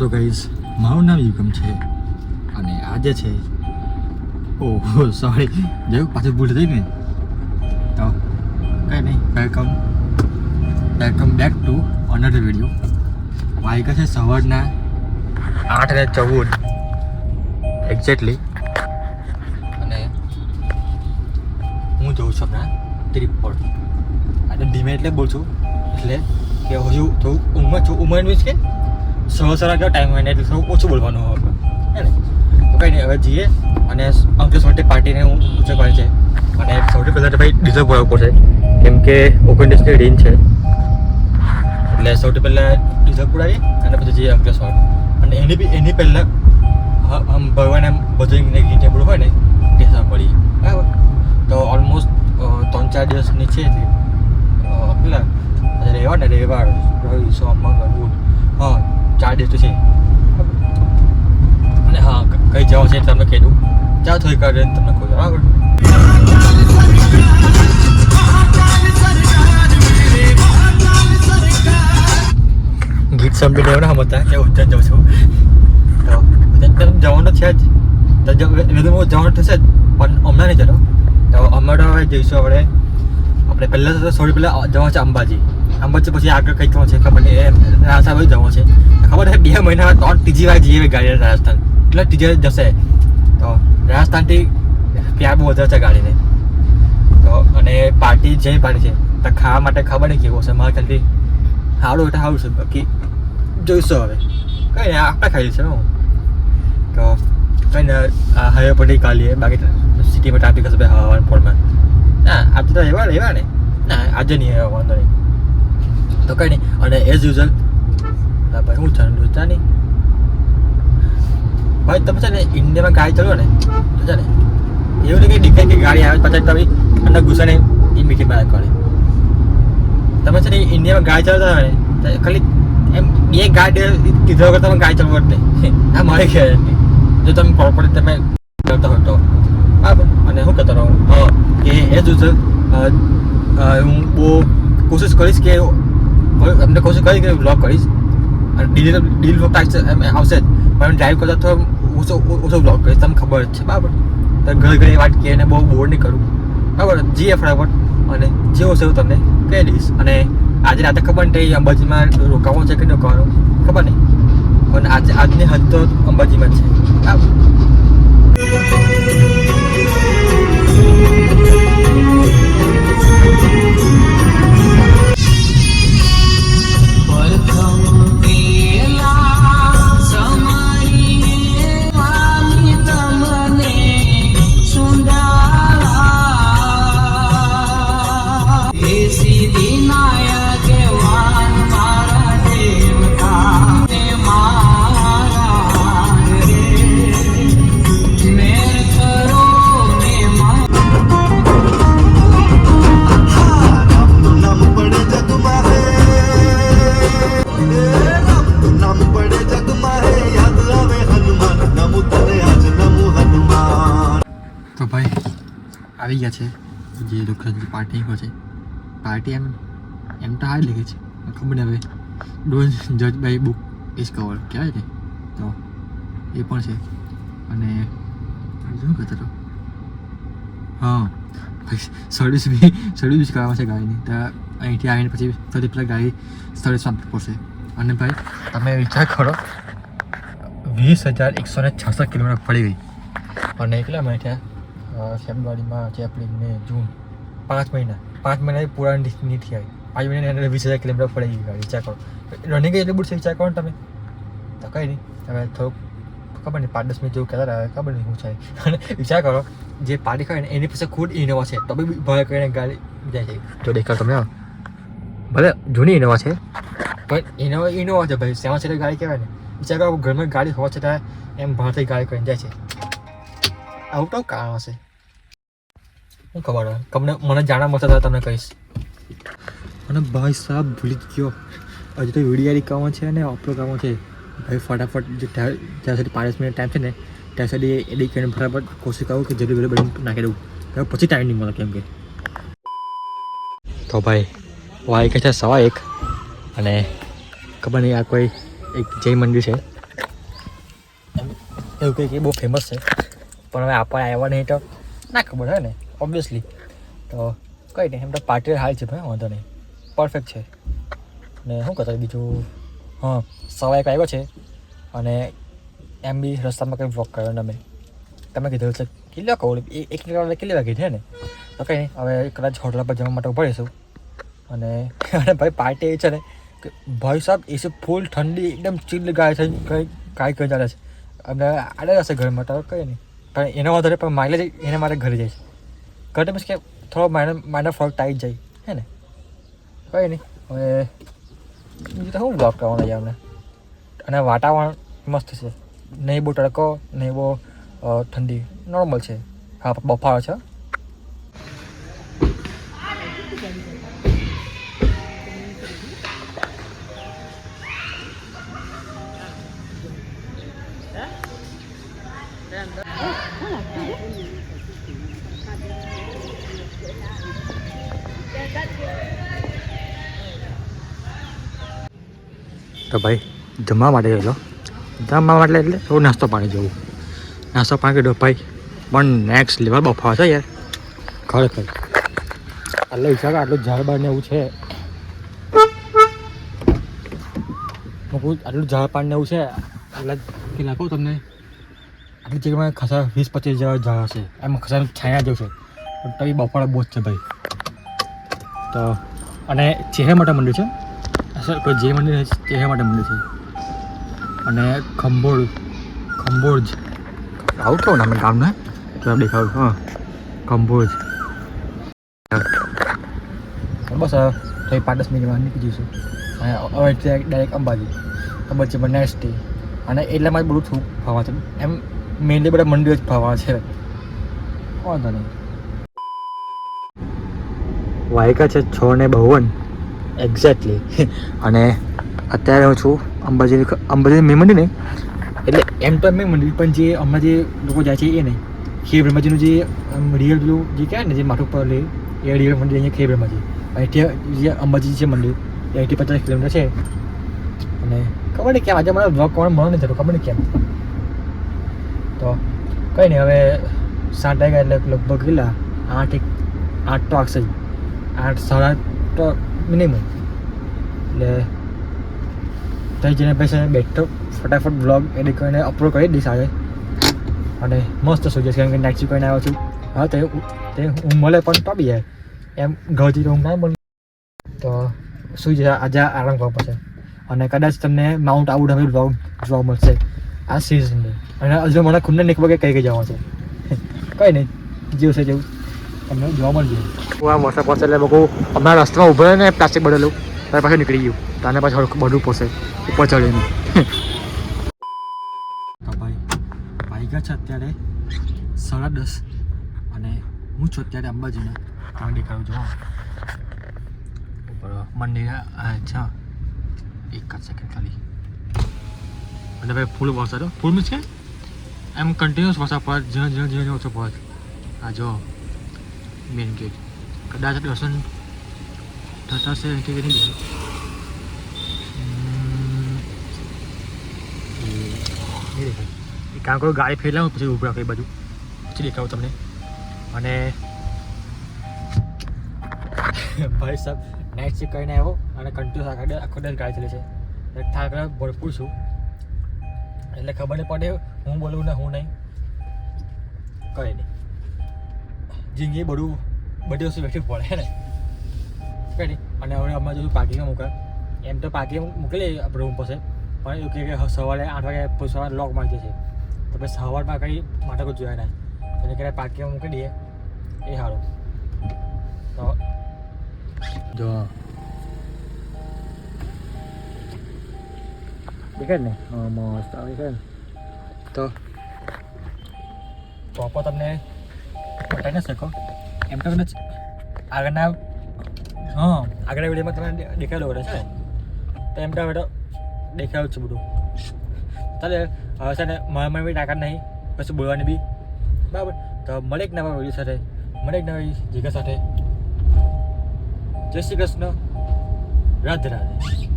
So guys મારું નામ યુગમ છે અને આજે છે, ઓહો સોરી જેવું પાછું ભૂલ થઈ ને તો કંઈ નહીં welcome welcome back to another video વાયકા છે સવારના આઠ અને ચૌદ. એક્ઝેક્ટલી અને હું જોઉં છું હમણાં પર. અને ધીમે એટલે બોલ છું. એટલે કે હજુ થોડું ઉંમર છું. ઉંમર કે સવા સવા કેવો ટાઈમ હોય ને એટલે થોડું ઓછું બોલવાનું હોય. હે ને? તો કંઈ નહીં હવે જઈએ અને અંકલેશ માટે પાર્ટીને હું ઉચકવાની છે. અને સૌથી પહેલાં તો ભાઈ ડીઝલ ભરાવવું પડશે. કેમ કે ઓગણત્રીસની રેન્જ છે. એટલે સૌથી પહેલાં ડીઝલ પૂરાવી અને પછી જઈએ અંકલેશ્વર અને એની બી એની પહેલાં આમ ભગવાન એમ બધું ટેબલ હોય ને, તે સાંભળીએ. બરાબર? તો ઓલમોસ્ટ ત્રણ ચાર દિવસની છે પેલા રવિવાર ને રવિવાર રવિ સોમ મંગળ ચાર દિવસ તો છે. અને હા કઈ જવા છે તમને કીધું? ચાલો થોડી વાર રહીને તમને કહું બરાબર ગીત સાંભળીને એવા ના હતા કે ઉજ્જૈન જાઉં છું? તો ઉજ્જૈન તો જવાનું છે જવાનું થશે જ. પણ હમણાં નહીં જતો. તો અમે હવે જઈશું આપણે. આપણે પહેલાં તો થોડી પહેલાં જવાનું છે અંબાજી. અંબાજી પછી આગળ કઈ જવાનું છે, ખબર નહીં, એમ. રાજસ્થાન બધું જવાનું છે. ખબર છે, બે મહિના ત્રણ ત્રીજી વાર જઈએ ગાડી રાજસ્થાન. એટલે ત્રીજી વાર જશે. તો રાજસ્થાનથી પ્યાર બહુ વધારે છે ગાડીને? તો અને પાર્ટી જે પાર્ટી છે, તો ખાવા માટે ખબર નહીં કેવું છે, મારા ખ્યાલથી સારું એટલે સારું છે, બાકી જોઈશું હવે. કંઈ આપણે ખાઈ છે હું. તો કંઈ ને હાઈવે પરથી કાઢીએ બાકી સિટીમાં ટ્રાફિક હશે ભાઈ હવાના ના, આજે તો એવા એવા ને ના, આજે નહીં, વાંધો નહીં. તો કંઈ નહીં. અને એઝ યુઝલ ભાઈ હું છે નહીં. ભાઈ, તમે છે ને ઇન્ડિયામાં ગાડી ચલો ને, તો છે ને એવું નહીં કે ડિફાઈ કે ગાડી આવે, પછી તમે અંદર ઘૂસાને એ મીઠી બહાર કરે તમે છે ને ઇન્ડિયામાં ગાડી ચલાવતા હોય ને ખાલી એમ બે ગાડી કીધા વગર તમે ગાડી ચલાવો જ નહીં. આ મારી ખ્યાલ જો તમે પ્રોપરલી તમે કરતા હોય તો. બરાબર? અને શું કહેતો રહું, હા, કે એ જ યુઝલ હું બહુ કોશિશ કરીશ કે અમને છું, કઈ કઈ બ્લોક કરીશ? અને ડીલ ડીલ વ્લોગ આવશે એમ આવશે જ. પણ ડ્રાઈવ કરતા તો ઓછો ઓછો બ્લોક કરીશ, તમને ખબર જ છે, બરાબર? તો ઘર ઘરે વાત કહે ને બહુ બોર નહીં કરું. બરાબર? જઈએ ફટાફટ. અને જેવો છે એવું તમને કહી દઈશ. અને આજે રાતે ખબર નહીં અંબાજીમાં રોકાવો છે કે રોકાવાનું? ખબર નહીં. પણ આજે આજની હદ તો અંબાજીમાં જ છે. બરાબર? આવી ગયા છે. જે લોખંડની પાર્ટી છે. પાર્ટી એમ એમ તો હારી લાગે છે. ખબર નહીં હવે. ડોન્ટ જજ બાય બુક ઇઝ કવર કહેવાય ને? તો એ પણ છે. અને શું કહેતો હતો? હા. સર્વિસ બી સર્વિસ કરવામાં છે ગાડીની તો અહીંથી આવીને પછી ફરી પેલા ગાડી સર્વિસ આપવી પડશે. અને ભાઈ, તમે વિચાર કરો. વીસ હજાર એકસો ને છસઠ કિલોમીટર પડી ગઈ. અને મહિના થયા ફેબ્રુઆરીમાં છે એપ્રિલ જૂન પાંચ મહિના પાંચ મહિના પૂરા નહીં થયા પાંચ મહિના અંદર વીસ હજાર કિલોમીટર પડી ગઈ ગાડી, વિચાર કરો. રનિંગ એટલી બુટ છે, વિચાર કરો ને તમે. તો કંઈ નહીં, હવે થોડુંક ખબર નહીં, પાંચ દસ મિનિટ જેવું કહેતા આવે ખબર નહીં હું છે. અને વિચાર કરો, જે પાર્ટી કરે ને એની પાસે ખુદ ઇનોવા છે, તો બી ભય કરીને ગાડી જાય છે. જો દેખાડ તમે. ભલે જૂની ઇનોવા છે, પણ ઇનોવા ઇનોવા છે ભાઈ સેવા સીટર ગાડી કહેવાય ને? વિચાર કરો, ઘરમાં ગાડી હોવા છતાં એમ બહારથી ગાડી કરીને જાય છે. આવું તો કારણ હશે. શું ખબર તમને, મને જાણવા મળશે તો તમને કહીશ. અને ભાઈ સાહેબ, ભૂલી જ ગયો. હજુ તો વીડિયો એડિટ છે અને અપલો કામો છે. ભાઈ ફટાફટ જે ત્યાં સુધી પાંચ મિનિટ ટાઈમ છે ને, ત્યાં સુધી એડિટ કરીને ફટાફટ કોશિશ કરું કે જલ્દી બધું નાખી દઉં. પછી ટાઈમ નહીં મળે કેમ કે. તો ભાઈ, વાય કે છે સવા એક. અને ખબર નહીં આ કોઈ એક જૈન મંદિર છે. એવું કંઈક એ બહુ ફેમસ છે. પણ હવે આપણે આવ્યા નહીં તો ના ખબર હોય ને. ઓબ્વિયસલી તો કંઈ નહીં એમ તો પાર્ટી હાલ છે ભાઈ, વાંધો નહીં. પરફેક્ટ છે. ને શું કરતા બીજું? હા સવા એક આવ્યો છે અને એમ બી રસ્તામાં કંઈ વોક કર્યો ને અમે. તમે કીધું છે, કેટલા કહું? એક વાગે કેટલી વાગી છે ને? તો કંઈ નહીં, હવે કદાચ હોટલ પર જવા માટે ઊભા રહીશું. અને અને ભાઈ પાર્ટી એ છે ને કે ભાઈ સાહેબ એસી ફૂલ ઠંડી, એકદમ ચીલ ગાય છે, કઈ, કાંઈ કઈ ચાલે છે. અને આડે જશે ઘરમાં, તો કંઈ નહીં. પણ એના વધારે પણ માઇલેજ એને મારે ઘરે જાય છે. ઘરે મીન્સ કે થોડો માઇનર માઇનર ફરક ટાઈટ જાય. હે ને? કંઈ નહીં. હવે બીજું તો શું બ્લોક કરવાનો છે અમને અને વાતાવરણ મસ્ત છે. નહીં બહુ તડકો, નહીં બહુ ઠંડી. નોર્મલ છે. હા, બફારો છે. તો ભાઈ, જમવા માટે ગયેલો જમવા માટે એટલે થોડું નાસ્તો પાણી જવું. નાસ્તો પાણી કીધો, ભાઈ, પણ નેક્સ્ટ લેવલ બફાવા છે યાર. ખરેખર. એટલે હિસાબ આટલું ઝાડ બાર ને એવું છે. આટલું ઝાડ પાડ ને એવું છે, એટલે કેટલા કહું તમને. આટલી જગ્યામાં ખાસા વીસ પચીસ જેવા ઝાડ હશે. એમ ખાસા છાયા જેવું છે. પણ તવી બફાળા બહુ જ છે ભાઈ. તો, અને ચેહરા માટે મંડ્યું છે? સર કોઈ જે મંદિર છે ચેહરા માટે મંદિર છે. અને ખંભોળ ખંભોળ આવું કેવું નામ ગામનું હે? તો દેખાવું હા. ખંભોળ બસ થોડી પાંચ દસ મિનિટમાં નીકળી જઈશું. હવે ડાયરેક્ટ અંબાજી. અંબાજી પર નેક્સ્ટ ડે અને એટલામાં જ બધું થોડું ફાવા છે. એમ મેઇનલી બધા મંદિર જ ફાવા છે. વાંધો નહીં. વાયકા છે છ ને બાવન. એક્ઝેક્ટલી અને અત્યારે હું છું અંબાજી અંબાજી મેં મંદિર નહીં એટલે એમ તો મેં મંદિર પણ જે હમણાં જે લોકો જાય છે એ નહીં. ખેર બ્રહ્માજીનું જે રિયલ પેલું જે કહેવાય ને, જે માથું પર લે, એ રિયલ મંદિર અહીંયા ખેર બ્રહ્માજી. અહીંથી જે અંબાજી છે મંદિર એ અહીંથી પચાસ કિલોમીટર છે. અને ખબર નહીં કેમ, આજે મને બ્લોગ કોણ મળે નથી થતું ખબર નહીં કેમ. તો કંઈ નહીં, હવે સાત વાગ્યા એટલે લગભગ કેટલા? આઠ એક, આઠ તો આઠ સાડા આઠ મિનિમમ એટલે ત્યાં જઈને પછી બેઠો, ફટાફટ બ્લોગ એડિટ કરીને અપલોડ કરી દઈશ આજે. અને મસ્ત સુઈ જશે કેમ કે નાઇટ કરીને આવ્યો છું. હા, તે તે ઊંઘ મળે પણ તો બી જાય. એમ ઘરથી ઊંઘ ના મળે. તો સુઈ જશે આજે આરામ કરવા પડશે અને કદાચ તમને માઉન્ટ આબુ ડાબી બ્લોગ જોવા મળશે આ સિઝન અને હજુ મને ખુદને નીકળવા કે કઈ કઈ જવાનું છે. કંઈ નહીં, જેવું છે જેવું તમને જોવા મળશે હું આ વરસાદ પડશે એટલે બહુ અમારા રસ્તામાં ઊભો ને પ્લાસ્ટિક બદલું ત્યારે પાછું નીકળી ગયું તાને પાછું હરખું બધું પોસે ઉપર ચડીને ભાઈ વાગ્યા છે અત્યારે સાડા દસ અને હું છું અત્યારે અંબાજીના તમે દેખાડું જો ઉપર મંદિર અચ્છા એક જ સેકન્ડ ખાલી એટલે ભાઈ ફૂલ વરસાદ. ફૂલ મીન્સ કે એમ કન્ટિન્યુઅસ વરસાદ પડે જ્યાં જ્યાં જ્યાં ઓછો પડે આ જો મેન ગેટ કદાચ દર્શન થતા છે કે નહીં બીજું એક કામ કરો ગાડી ફેરલાવું પછી ઊભા કઈ બાજુ પછી દેખાવું તમને અને ભાઈ સાહેબ નાઇટ શિફ્ટ કરીને આવ્યો અને કન્ટિન્યુઅસ આખા આખો દિવસ ગાડી ચાલે છે એટલે થાક ભરપૂર છું એટલે ખબર પડે હું બોલું ને હું નહીં કંઈ નહીં જિંદગી બધું બધી વસ્તુ વેઠવી પડે ને. કંઈ અને હવે અમારે જોયું પાર્કિંગમાં મૂકે એમ તો પાર્કિંગ મોકલી આપણે રૂમ પાસે. પણ એવું કહે કે સવારે આઠ વાગે સવારે લોક મારી જશે તો પછી સવારમાં કંઈ માટે કોઈ જોયા ના એને કહેવાય પાર્કિંગમાં મૂકી દઈએ. એ સારું. તો જો. દેખાય ને? મસ્ત આવે તો. પ્રોપર તમને ન શકો. એમ તો કદાચ આગળના હા, આગળના વિડીયોમાં તમે દેખાયેલો કરે છે તો એમ તો હવે તો દેખાયું છે બધું. ચાલે, હવે છે ને મારા બી તાકાત નહીં, પછી બોલવાની બી. બરાબર. તો મળે એક નવા વીડિયો સાથે. મળે એક નવી જગ્યા સાથે. જય શ્રી કૃષ્ણ. રાધે રાધે.